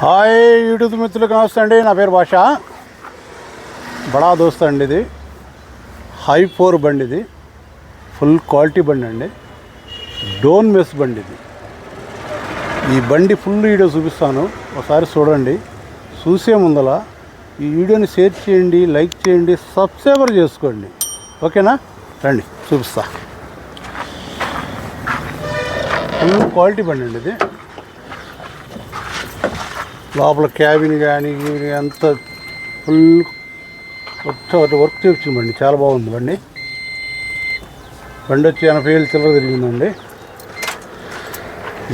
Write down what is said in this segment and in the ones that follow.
Hi YouTube మిత్రులకు నమస్తే అండి. నా పేరు భాష. బడా దోస్త అండి ఇది. హై ఫోర్ బండి ఇది. ఫుల్ క్వాలిటీ బండి అండి. డోన్ మెస్ బండి ఇది. ఈ బండి ఫుల్ వీడియో చూపిస్తాను. ఒకసారి చూడండి. చూసే ముందల ఈ వీడియోని షేర్ చేయండి లైక్ చేయండి సబ్స్క్రైబర్ చేసుకోండి. ఓకేనా? రండి చూపిస్తా. ఫుల్ క్వాలిటీ బండి అండి ఇది. లోపల క్యాబిన్ కానీ అంత ఫుల్ వచ్చి వర్క్ చేసింది బండి చాలా బాగుంది బండి. బండి వచ్చి ఎనభై వేలు చిల్లర తిరిగిందండి.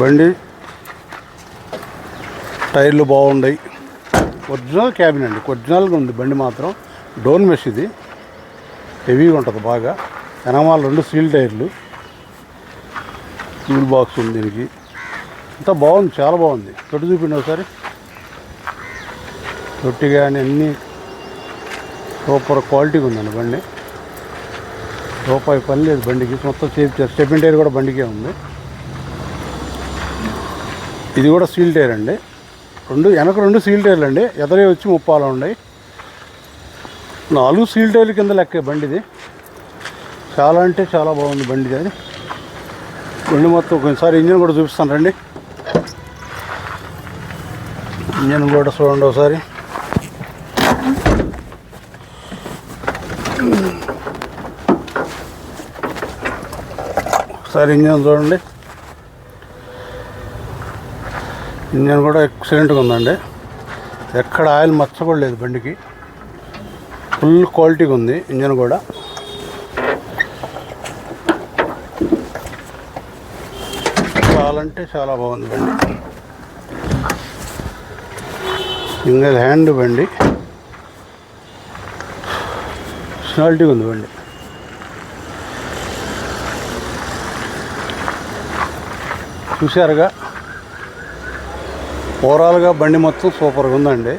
బండి టైర్లు బాగున్నాయి ఒరిజినల్ క్యాబిన్ అండి. ఒరిజినల్గా ఉంది బండి మాత్రం. డోన్ మెష్ ఇది. హెవీగా ఉంటుంది బాగా. ఎనమాల రెండు స్టీల్ టైర్లు. టూల్ బాక్స్ ఉంది దీనికి. అంతా బాగుంది. చాలా బాగుంది. తొట్టు చూపిండి ఒకసారి. తొట్టి కానీ అన్నీ సూపర్ క్వాలిటీగా ఉందండి బండి. రూపాయి పని లేదు బండికి. మొత్తం చేయించారు స్టెపిన్ టైర్ కూడా బండికే ఉంది. ఇది కూడా సీల్ టైర్ అండి. రెండు వెనక రెండు సీల్ టైర్లు అండి. ఎదరే వచ్చి ముప్పాలు ఉన్నాయి. నాలుగు సీల్ టైర్ల కింద లెక్క బండిది. చాలా అంటే చాలా బాగుంది బండి అది. బండి మొత్తం ఒకసారి ఇంజన్ కూడా చూపిస్తాను రండి. ఇంజన్ కూడా చూడండి ఒకసారి. ఒకసారి ఇంజన్ చూడండి. ఇంజన్ కూడా ఎక్సలెంట్గా ఉందండి. ఎక్కడ ఆయిల్ మచ్చ కూడా లేదు బండికి. ఫుల్ క్వాలిటీగా ఉంది ఇంజన్ కూడా. చాలంటే అంటే చాలా బాగుంది బండి. ఇంకా హ్యాండ్ బండి. పర్సనాలిటీ ఉంది బండి చూశారుగా? ఓవరాల్గా బండి మొత్తం సూపర్గా ఉందండి.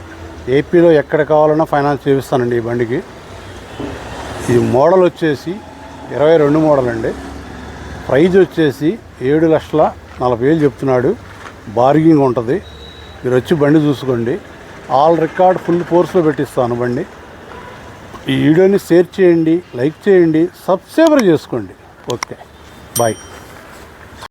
ఏపీలో ఎక్కడ కావాలన్నా ఫైనాన్స్ చేపిస్తానండి ఈ బండికి. ఈ మోడల్ వచ్చేసి ఇరవై రెండు మోడల్ అండి. ప్రైజ్ వచ్చేసి ఏడు లక్షల నలభై వేలు చెప్తున్నాడు. బార్గింగ్ ఉంటుంది. మీరు వచ్చి బండి చూసుకోండి. ఆల్ రికార్డ్ ఫుల్ ఫోర్స్లో పెట్టిస్తాను బండి. ఈ వీడియోని షేర్ చేయండి లైక్ చేయండి సబ్స్క్రైబర్ చేసుకోండి. Okay bye.